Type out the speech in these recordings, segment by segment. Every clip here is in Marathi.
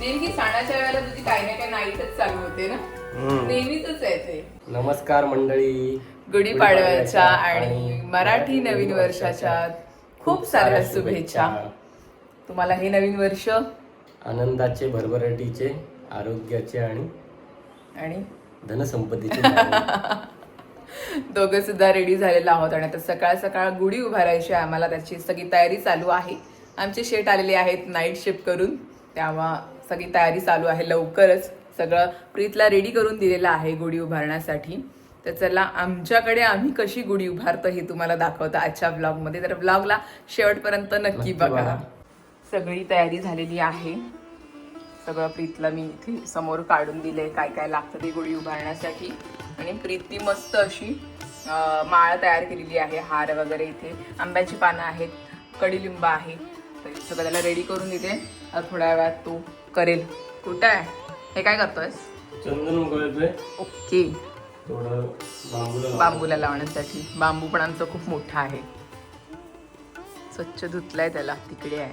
नेमकी सणाच्या वेळेला तुझी काही ना काही नाईटच चालू होते ना. नेहमीच आहे ते. नमस्कार मंडळी. गुढीपाडव्याच्या आणि मराठी नवीन वर्षाच्या खूप साऱ्या शुभेच्छा. तुम्हाला हे नवीन वर्ष आनंदाचे भरभराटीचे आरोग्याचे आणि आणि धनसंपत्तीचे. दोघं सुद्धा रेडी झालेलो आहोत आणि आता सकाळ सकाळ गुढी उभारायची आहे. आम्हाला त्याची सगळी तयारी चालू आहे. आमचे शेट आलेले आहेत नाईट शिफ्ट करून. तेव्हा सगळी तयारी चालू आहे लवकरच. सगळं प्रीतला रेडी करून दिलेलं आहे गुढी उभारण्यासाठी. तर चला आमच्याकडे आम्ही कशी गुढी उभारतो हे तुम्हाला दाखवतो आजच्या ब्लॉगमध्ये तर ब्लॉगला शेवटपर्यंत नक्की बघा. सगळी तयारी झालेली आहे. सगळं प्रीतला मी इथे समोर काढून दिले काय काय लागतं ते गुढी उभारण्यासाठी. आणि प्रीती मस्त अशी माळ तयार केलेली आहे हार वगैरे इथे. आंब्याची पानं आहेत कडीलिंब आहे सगळं त्याला रेडी करून दिले आता थोड्या वेळात तो करेल. कुठं आहे? हे काय करतोयस? चंदन ओके. थोडं बांबूला लावण्यासाठी. बांबू पण आमचा खूप मोठा आहे. स्वच्छ धुतलाय त्याला. तिकडे आहे.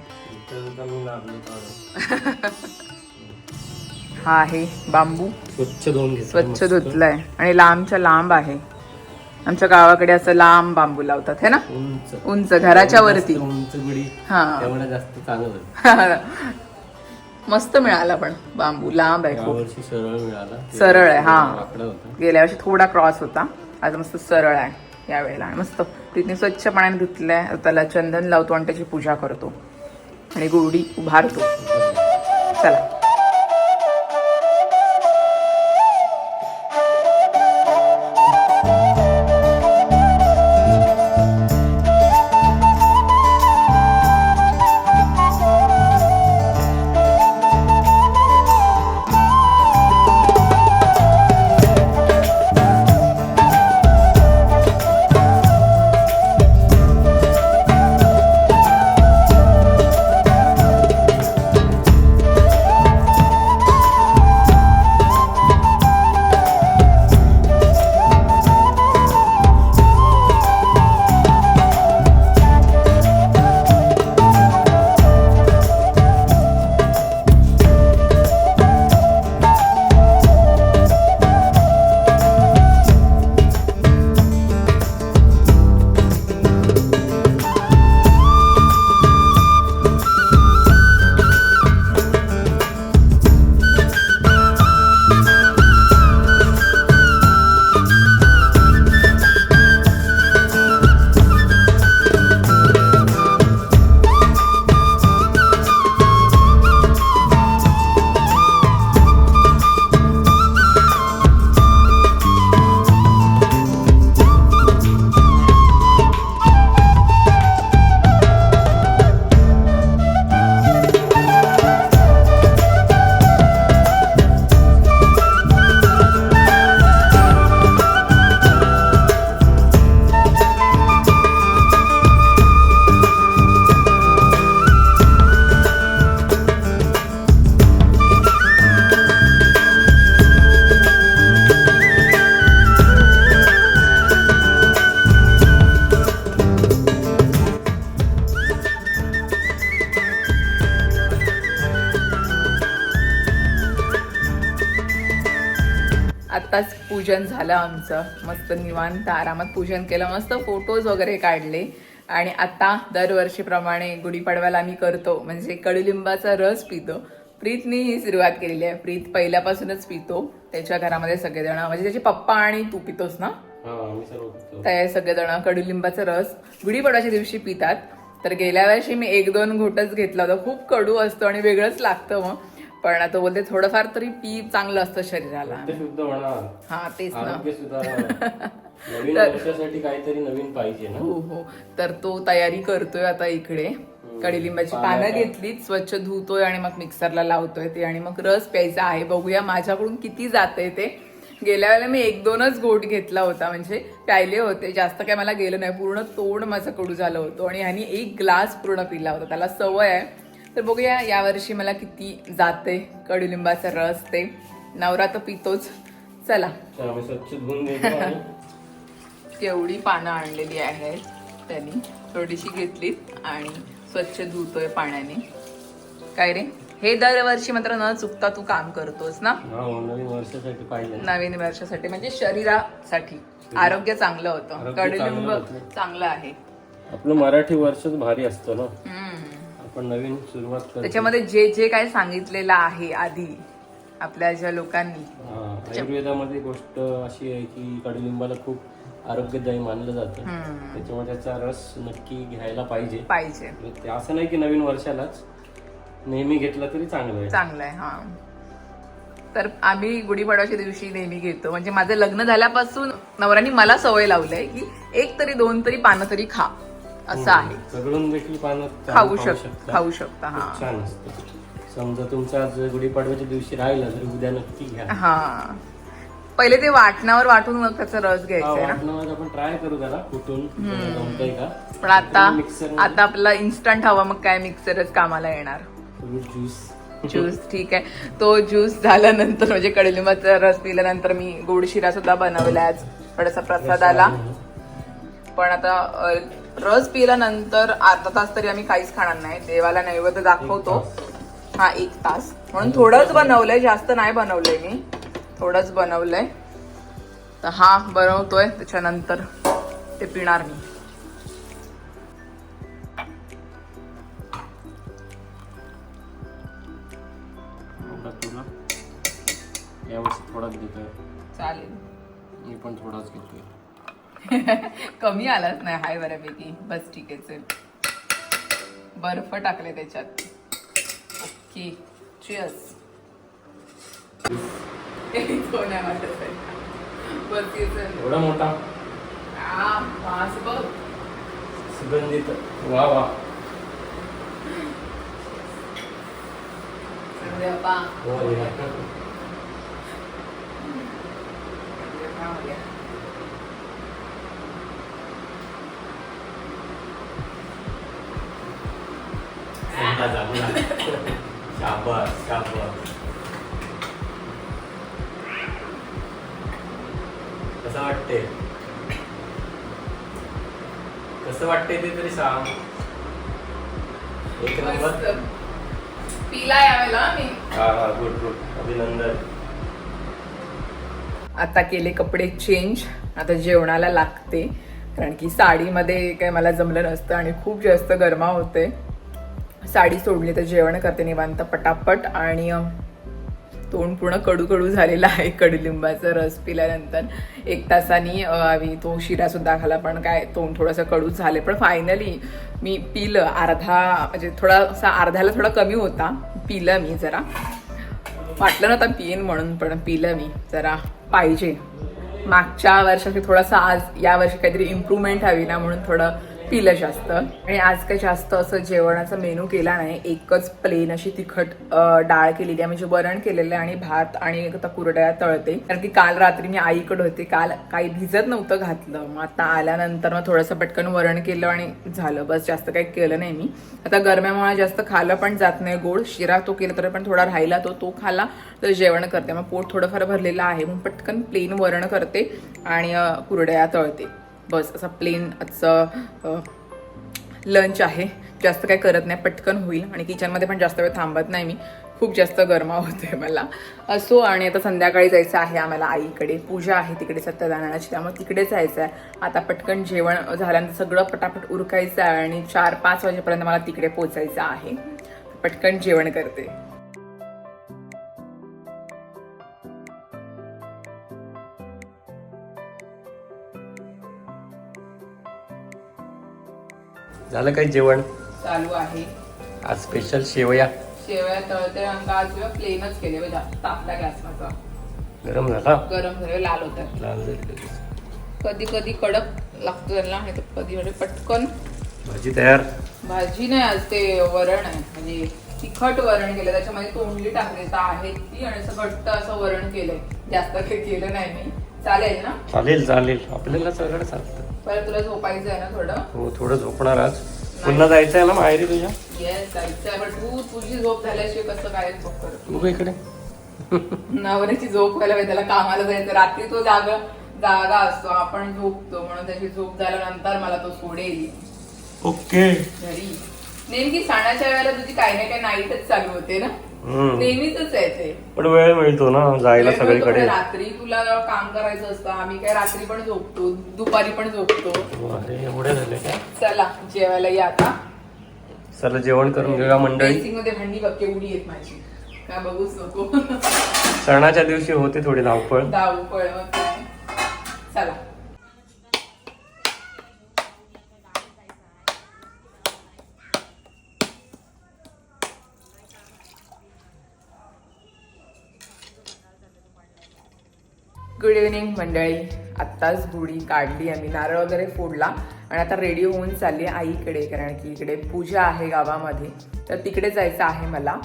हा आहे बांबू. स्वच्छ धुवून स्वच्छ. धुतलाय. आणि लांबच्या लांब आहे. आमच्या गावाकडे असं लांब बांबू लावतात है ना? उंच. उंच घराच्या वरती. उंच गुढी हा. जास्त चांगलं. मस्त मिळाला पण बांबू लांब आहे खूप. सरळ मिळाला. सरळ आहे, हा. गेल्या वर्षी थोडा क्रॉस होता आज मस्त सरळ आहे यावेळेला. आणि मस्त तिथे स्वच्छ पाण्याने धुतलंय त्याला चंदन लावतो आणि त्याची पूजा करतो. आणि गुढी उभारतो. चला. आत्ताच पूजन झालं आमचं. मस्त निवांत आरामात पूजन केलं. मस्त फोटोज वगैरे काढले. आणि आता दरवर्षीप्रमाणे गुढीपाडव्याला आम्ही करतो. म्हणजे कडुलिंबाचा रस पितो. प्रीतनी ही सुरुवात केलेली आहे. प्रीत पहिल्यापासूनच पितो. त्याच्या घरामध्ये सगळेजण म्हणजे त्याचे पप्पा आणि तू पितोस ना. ते सगळेजण कडुलिंबाचा रस गुढीपाडव्याच्या दिवशी पितात. तर गेल्या वर्षी मी एक दोन घोटच घेतला होता. खूप कडू असतो आणि वेगळंच लागतं मग. पण आता बोलते थोडंफार तरी पी चांगलं असतं शरीराला. ते शुद्ध होणार. हा तेच ना. वर्षासाठी काहीतरी नवीन पाहिजे ना? हो हो. तर तो तयारी करतोय आता इकडे. कडीलिंबाची पानं घेतली स्वच्छ धुतोय आणि मग मिक्सरला लावतोय ते. आणि मग रस प्यायचा आहे. बघूया माझ्याकडून किती जाते ते. गेल्या वेळेला मी एक दोनच गोट घेतला होता म्हणजे प्यायले होते. जास्त काय मला गेलं नाही. पूर्ण तोंड माझं कडू झालं होतं. आणि ह्यानी एक ग्लास पूर्ण पिला होता. त्याला सवय आहे. तर बघूया यावर्षी मला किती जाते कडुलिंबाचा रस ते. नवरा तर पितोच. चला. केवढी पानं आणलेली आहेत त्यांनी. थोडीशी घेतलीत आणि स्वच्छ धुतोय पाण्याने. काय रे? हे दरवर्षी मात्र न चुकता तू काम करतोस ना? नवीन वर्षासाठी म्हणजे शरीरासाठी. आरोग्य चांगलं होतं. कडलिंब चांगलं आहे. आपलं मराठी वर्षच भारी असतं ना. आपण नवीन सुरुवात करतो. त्याच्यामध्ये जे जे काय सांगितलेलं आहे आधी आपल्या ज्या लोकांनी. हा, आयुर्वेदामध्ये गोष्ट अशी आहे की कडुलिंबाला खूप आरोग्यदायी मानलं जातं. हम्म, त्याच्यामुळे त्याचा रस नक्की घ्यायला पाहिजे. पाहिजे. ते असं नाही की नवीन वर्षालाच. नेहमी घेतला तरी चांगलं आहे. चांगलं आहे हा. तर आम्ही गुढीपाडव्याच्या दिवशी नेहमी घेतो. म्हणजे माझं लग्न झाल्यापासून नवऱ्याने मला सवय लावलंय की एक तरी दोन तरी पानं तरी खा. असं आहे. सगळून देखील पानं खाऊ शक खाऊ शकता हा. छान असतं समजा तुमचा आज गुढीपाडव्याच्या दिवशी राहिला तर उद्या नक्की घ्या. हा. पहिले ते वाटणावर वाटून मग त्याचा रस घ्यायचा आहे ना? वाटणामध्ये आपण ट्राय करू त्याला कुठून जमतंय का? पण आता मिक्सर आता आपला इन्स्टंट हवा मग काय मिक्सरच कामाला येणार? ज्यूस ज्यूस ठीक आहे. तो ज्यूस झाल्यानंतर म्हणजे कडलिंबाचा रस पिल्यानंतर मी गोड शिरा सुद्धा बनवला आज. थोडासा प्रसाद आला. पण आता रस पिल्यानंतर अर्धा तास तरी आम्ही काहीच खाणार नाही. देवाला नैवेद्य दाखवतो. हा एक तास. म्हणून थोडंच बनवलंय जास्त नाही बनवलंय मी. थोडंच बनवलंय. तर हा बनवतोय. त्याच्यानंतर ते पिणार मी. थोडाच चालेल. मी पण थोडाच घेतोय. कमी आलाच नाही हाय बऱ्यापैकी. बस ठीक आहे चल. बर्फ टाकले त्याच्यात. ओके. चिअर्स. एवढा मोठा? सुगंधित. वा वा. हो, या. हा, या. समजा शाबास शाबास कसं वाटते कसं वाटते ते तरी सांग एक नंबर पिला यावेळेला मी हा हा गुड गुड अभिनंदन आता केले कपडे चेंज आता जेवणाला लागते कारण की साडीमध्ये काय मला जमलं नसतं आणि खूप जास्त गरमा होते साडी सोडली तर जेवण करते निवांत पटापट. आणि तोंड पूर्ण कडू कडू झालेलं आहे कडुलिंबाचा रस पिल्यानंतर. एक तासानी आम्ही तो शिरा सुद्धा खाला पण काय तोंड थोडंसं कडू झाले. पण फायनली मी पिलं अर्धा म्हणजे थोडासा अर्ध्याला थोडा कमी होता. पिलं मी जरा. वाटलं नव्हतं पिईन म्हणून पण पिलं मी जरा पाहिजे. मागच्या वर्षाची थोडासा आज या वर्षी काहीतरी इम्प्रूव्हमेंट हवी ना म्हणून थोडं पिलं जास्त. आणि आज काही जास्त असं जेवणाचा मेनू केला नाही. एकच प्लेन अशी तिखट डाळ केलेली आहे म्हणजे वरण केलेलं आहे आणि भात आणि आता कुरड्या तळते. कारण की काल रात्री मी आईकडे होते. काल काही भिजत नव्हतं घातलं. मग आता आल्यानंतर मग थोडंसं पटकन वरण केलं आणि झालं. बस जास्त काही केलं नाही मी. आता गरम्यामुळे जास्त खालं पण जात नाही गोड. शिरा तो केला तर पण थोडा राहिला तो. तो खाला तर जेवण करते. मग पोट थोडंफार भरलेलं आहे. मग पटकन प्लेन वरण करते आणि कुरड्या तळते. बस असा प्लेन आजचं लंच आहे. जास्त काही करत नाही पटकन होईल. आणि किचनमध्ये पण जास्त वेळ थांबत नाही मी. खूप जास्त गरमा होते मला. असो आणि आता संध्याकाळी जायचं आहे आम्हाला आईकडे. पूजा आहे तिकडे सत्यनारायणाची त्यामुळे तिकडे जायचं आहे आता पटकन जेवण झाल्यानंतर सगळं पटापट उरकायचं आहे आणि चार पाच वाजेपर्यंत मला तिकडे पोचायचं आहे. पटकन जेवण करते. झालं काय जेवण? चालू आहे. आज स्पेशल शेवया. शेवया तळते रंग आज प्लेनच केले तापला गॅस माझा गरम झाला? गरम झाले लाल होतात लाल झाली कधी कधी कडक लागतो त्यांना नाही तर कधी म्हणजे पटकन. भाजी तयार? भाजी नाही आज ते वरण आहे. म्हणजे तिखट वरण केलं त्याच्यामध्ये तोंडली टाकली तर आहे ती आणि असं घट्ट असं वरण केलंय. जास्त काही केलं नाही मी. चालेल ना? चालेल चालेल. आपल्याला सगळं चालतं. परत तुला झोपायचं आहे ना थोडं? हो थोडं झोपणार आज. पुन्हा जायचं आहे ना माहेरी तुझ्या? येस जायचं आहे पण तू तुझी झोप झाल्याशिवाय कसं काय झोप करतो तू इकडे. नवऱ्याची झोप व्हायला पाहिजे त्याला कामाला जायचं. रात्री तो जागा जागा असतो. आपण झोपतो. म्हणून त्याची झोप झाल्यानंतर मला तो सोडेल. ओके. घरी. नेमकी सणाच्या वेळेला तुझी काही ना काही नाईटच चालू होते ना. नेहमीच आहे ते. पण वेळ मिळतो ना जायला सगळीकडे. रात्री तुला काम करायचं असतं आम्ही काय रात्री पण झोपतो दुपारी पण झोपतो. एवढे झाले चला जेवायला या आता. चला जेवण करून घेऊया मंडळी. मध्ये भांडी बघ केवढी आहेत माझी. काय बघूच नको. सणाच्या दिवशी होते थोडी धावपळ. धावपळ चला. गुड इव्हनिंग मंडळी. आत्ताच गुढी काढली आम्ही नारळ वगैरे फोडला आणि आता रेडी होऊन चालली आहे आईकडे कारण की इकडे पूजा आहे गावामध्ये. तर तिकडे जायचं आहे मला.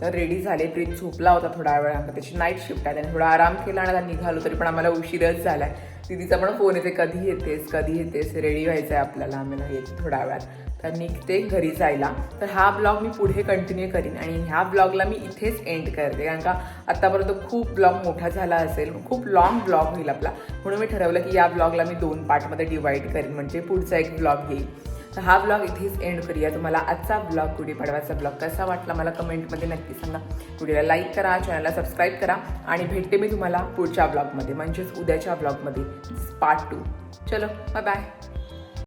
तर रेडी झाले प्रीत झोपला होता थोडा वेळ आता त्याची नाईट शिफ्ट आहे त्याने थोडा आराम केला आणि आता निघालो तरी पण आम्हाला उशीरच झाला आहे दीदीचा पण फोन येते कधी येतेस कधी येतेस रेडी व्हायचं आहे आपल्याला आम्हाला येते थोड्या वेळात. तर निघते घरी जायला. तर हा ब्लॉग मी पुढे कंटिन्यू करीन आणि ह्या ब्लॉगला मी इथेच एंड करते. कारण का आत्तापर्यंत खूप ब्लॉग मोठा झाला असेल खूप लॉंग ब्लॉग होईल आपला. म्हणून मी ठरवलं की या ब्लॉगला मी दोन पार्टमध्ये डिवाईड करीन. म्हणजे पुढचा एक ब्लॉग येईल. तर हा ब्लॉग इथेच एंड करूया. तुम्हाला आजचा ब्लॉग गुढीपाडवाचा ब्लॉग कसा वाटला मला कमेंटमध्ये नक्की सांगा. व्हिडिओला लाईक करा चॅनलला सबस्क्राईब करा आणि भेटते मी तुम्हाला पुढच्या ब्लॉगमध्ये. म्हणजेच उद्याच्या ब्लॉगमध्ये पार्ट टू चलो बाय बाय